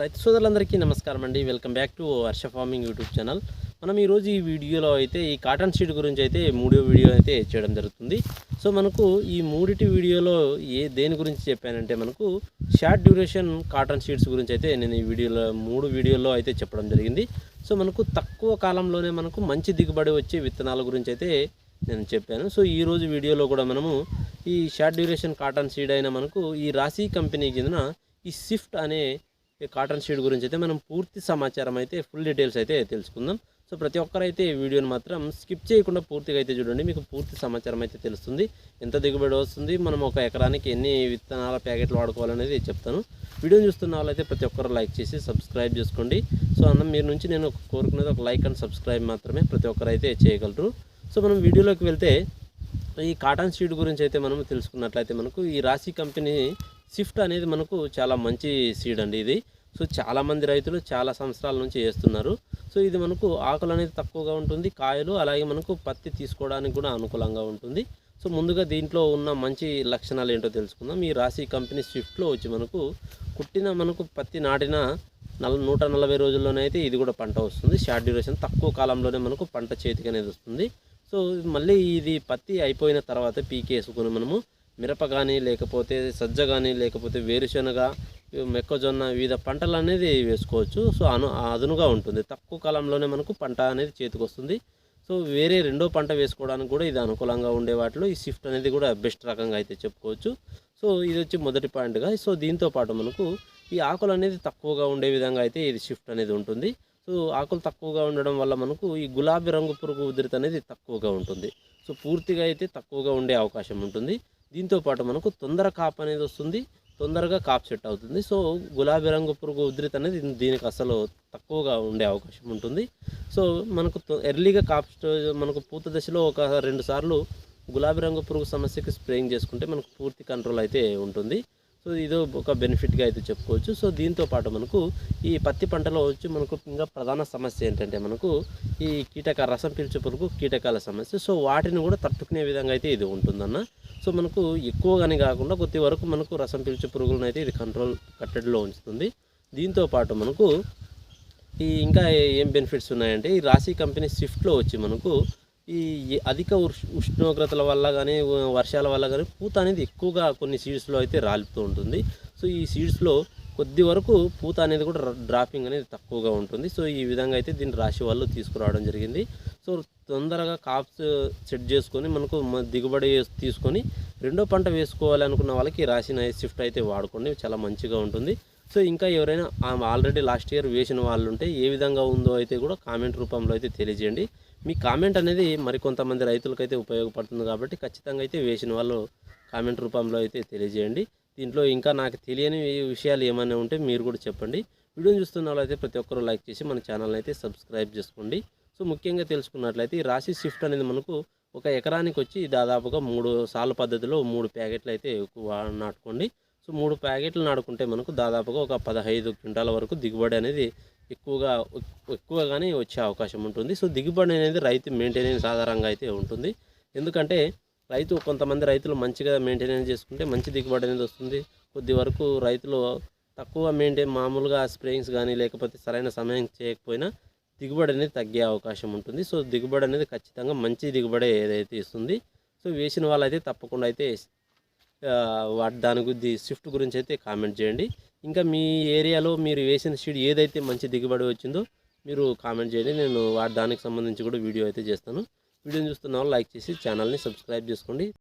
రైతు సోదరులందరికీ నమస్కారం అండి. Welcome back to Harsha farming YouTube channel. మనం ఈరోజు ఈ వీడియోలో అయితే ఈ కాటన్ షీట్ గురించి అయితే మూడో వీడియో అయితే చేయడం జరుగుతుంది. సో మనకు ఈ మూడిటి వీడియోలో ఏ దేని గురించి చెప్పానంటే మనకు షార్ట్ డ్యూరేషన్ కాటన్ షీట్స్ గురించి అయితే నేను ఈ వీడియోలో మూడు వీడియోలో అయితే చెప్పడం జరిగింది. సో మనకు తక్కువ కాలంలోనే మనకు మంచి దిగుబడి వచ్చే విత్తనాల గురించి అయితే నేను చెప్పాను. సో ఈ రోజు వీడియోలో కూడా మనము ఈ షార్ట్ డ్యూరేషన్ కాటన్ సీడ్ అయిన మనకు ఈ రాశి కంపెనీకి చెందిన ఈ స్విఫ్ట్ అనే ఈ కాటన్ షీట్ గురించి అయితే మనం పూర్తి సమాచారం అయితే ఫుల్ డీటెయిల్స్ అయితే తెలుసుకుందాం. సో ప్రతి ఒక్కరైతే ఈ వీడియోని మాత్రం స్కిప్ చేయకుండా పూర్తిగా అయితే చూడండి. మీకు పూర్తి సమాచారం అయితే తెలుస్తుంది. ఎంత దిగుబడి వస్తుంది మనం ఒక ఎకరానికి ఎన్ని విత్తనాల ప్యాకెట్లు వాడుకోవాలనేది చెప్తాను. వీడియోని చూస్తున్న వాళ్ళైతే ప్రతి ఒక్కరు లైక్ చేసి సబ్స్క్రైబ్ చేసుకోండి. సో అన్న మీరు నుంచి నేను కోరుకునేది ఒక లైక్ అండ్ సబ్స్క్రైబ్ మాత్రమే ప్రతి ఒక్కరైతే చేయగలరు. సో మనం వీడియోలోకి వెళ్తే ఈ కాటన్ సీడ్ గురించి అయితే మనం తెలుసుకున్నట్లయితే మనకు ఈ రాశి కంపెనీ స్విఫ్ట్ అనేది మనకు చాలా మంచి సీడ్ అండి ఇది. సో చాలామంది రైతులు చాలా సంవత్సరాల నుంచి వేస్తున్నారు. సో ఇది మనకు ఆకులు అనేది తక్కువగా ఉంటుంది కాయలు అలాగే మనకు పత్తి తీసుకోవడానికి కూడా అనుకూలంగా ఉంటుంది. సో ముందుగా దీంట్లో ఉన్న మంచి లక్షణాలు ఏంటో తెలుసుకుందాం. ఈ రాశి కంపెనీ స్విఫ్ట్లో వచ్చి మనకు కుట్టిన మనకు పత్తి నాటిన నల నూట నలభై రోజుల్లోనే అయితే ఇది కూడా పంట వస్తుంది. షార్ట్ డ్యూరేషన్ తక్కువ కాలంలోనే మనకు పంట చేతికి అనేది వస్తుంది. సో మళ్ళీ ఇది పత్తి అయిపోయిన తర్వాత పీకేసుకుని మనము. మిరప కానీ లేకపోతే సజ్జ కానీ లేకపోతే వేరుశనగ మొక్కజొన్న వివిధ పంటలు అనేది వేసుకోవచ్చు. సో అను అదునుగా ఉంటుంది. తక్కువ కాలంలోనే మనకు పంట అనేది చేతికి వస్తుంది. సో వేరే రెండో పంట వేసుకోవడానికి కూడా ఇది అనుకూలంగా ఉండే వాటిలో ఈ షిఫ్ట్ అనేది కూడా బెస్ట్ రకంగా అయితే చెప్పుకోవచ్చు. సో ఇది వచ్చి మొదటి పాయింట్గా. సో దీంతో పాటు మనకు ఈ ఆకులు అనేది తక్కువగా ఉండే విధంగా అయితే ఇది షిఫ్ట్ అనేది ఉంటుంది. సో ఆకులు తక్కువగా ఉండడం వల్ల మనకు ఈ గులాబీ రంగు పురుగు ఉధృతి అనేది తక్కువగా ఉంటుంది. సో పూర్తిగా అయితే తక్కువగా ఉండే అవకాశం ఉంటుంది. దీంతో పాటు మనకు తొందర కాపు అనేది వస్తుంది. తొందరగా కాప్ సెట్ అవుతుంది. సో గులాబీ రంగు పురుగు ఉధృతి అనేది దీనికి అసలు తక్కువగా ఉండే అవకాశం ఉంటుంది. సో మనకు తొ- ఎర్లీగా కాప్ మనకు పూత దశలో ఒక రెండు సార్లు గులాబీ రంగు పురుగు సమస్యకి స్ప్రేయింగ్ చేసుకుంటే మనకు పూర్తి కంట్రోల్ అయితే ఉంటుంది. సో ఇది ఒక బెనిఫిట్గా అయితే చెప్పుకోవచ్చు. సో దీంతో పాటు మనకు ఈ పత్తి పంటలో వచ్చి మనకు ఇంకా ప్రధాన సమస్య ఏంటంటే మనకు ఈ కీటక రసం పీల్చే పురుగు కీటకాల సమస్య. సో వాటిని కూడా తట్టుకునే విధంగా అయితే ఇది ఉంటుందన్న. సో మనకు ఎక్కువగానే కాకుండా కొద్ది వరకు మనకు రసం పీల్చే పురుగులను అయితే ఇది కంట్రోల్ కట్టడిలో ఉంచుతుంది. దీంతో పాటు మనకు ఈ ఇంకా ఏం బెనిఫిట్స్ ఉన్నాయంటే ఈ రాశి కంపెనీ స్విఫ్ట్లో వచ్చి మనకు ఈ అధిక ఉష్ణోగ్రతల వల్ల కానీ వర్షాల వల్ల కానీ పూత అనేది ఎక్కువగా కొన్ని సీడ్స్లో అయితే రాలుపుతూ ఉంటుంది. సో ఈ సీడ్స్లో కొద్ది వరకు పూత అనేది కూడా డ్రాపింగ్ అనేది తక్కువగా ఉంటుంది. సో ఈ విధంగా అయితే దీన్ని రాశి వాళ్ళు తీసుకురావడం జరిగింది. సో తొందరగా కాప్స్ సెట్ చేసుకొని మనకు మ- దిగుబడి తీసుకొని రెండో పంట వేసుకోవాలి అనుకున్న వాళ్ళకి రాసిన రాశి నైస్ షిఫ్ట్ అయితే వాడుకోండి. చాలా మంచిగా ఉంటుంది. సో ఇంకా ఎవరైనా ఆల్రెడీ లాస్ట్ ఇయర్ వేసిన వాళ్ళు ఉంటే ఏ విధంగా ఉందో అయితే కూడా కామెంట్ రూపంలో అయితే తెలియజేయండి. మీ కామెంట్ అనేది మరికొంతమంది రైతులకైతే ఉపయోగపడుతుంది కాబట్టి ఖచ్చితంగా అయితే వేసిన వాళ్ళు కామెంట్ రూపంలో అయితే తెలియజేయండి. దీంట్లో ఇంకా నాకు తెలియని విషయాలు ఏమైనా ఉంటే మీరు కూడా చెప్పండి. వీడియోని చూస్తున్న వాళ్ళైతే ప్రతి ఒక్కరూ లైక్ చేసి మన ఛానల్ని అయితే సబ్స్క్రైబ్ చేసుకోండి. సో ముఖ్యంగా తెలుసుకున్నట్లయితే ఈ రాశి షిఫ్ట్ అనేది మనకు ఒక ఎకరానికి వచ్చి దాదాపుగా మూడు సార్లు పద్ధతిలో మూడు ప్యాకెట్లు అయితే ఎక్కువ నాటుకోండి. సో మూడు ప్యాకెట్లు నాటుకుంటే మనకు దాదాపుగా ఒక పదహైదు క్వింటాల వరకు దిగుబడి అనేది ఎక్కువగా ఎక్కువగానే వచ్చే అవకాశం ఉంటుంది. సో దిగుబడి అనేది రైతు మెయింటెనెన్స్ ఆధారంగా అయితే ఉంటుంది. ఎందుకంటే రైతు కొంతమంది రైతులు మంచిగా మెయింటెనెన్స్ చేసుకుంటే మంచి దిగుబడి అనేది వస్తుంది. కొద్ది వరకు రైతులు తక్కువ మెయింటైన్ మామూలుగా స్ప్రేయింగ్స్ కానీ లేకపోతే సరైన సమయం చేయకపోయినా దిగుబడి అనేది తగ్గే అవకాశం ఉంటుంది. సో దిగుబడి అనేది ఖచ్చితంగా మంచి దిగుబడి ఏదైతే ఇస్తుంది సో వేసిన వాళ్ళైతే తప్పకుండా అయితే వాటి దాని గురించి స్విఫ్ట్ గురించి అయితే కామెంట్ చేయండి. ఇంకా మీ ఏరియాలో మీరు వేసిన షీడ్ ఏదైతే మంచి దిగుబడి వచ్చిందో మీరు కామెంట్ చేయండి. నేను వాటి దానికి సంబంధించి కూడా వీడియో అయితే చేస్తాను. వీడియోని చూస్తున్న వాళ్ళు లైక్ చేసి ఛానల్ని సబ్స్క్రైబ్ చేసుకోండి.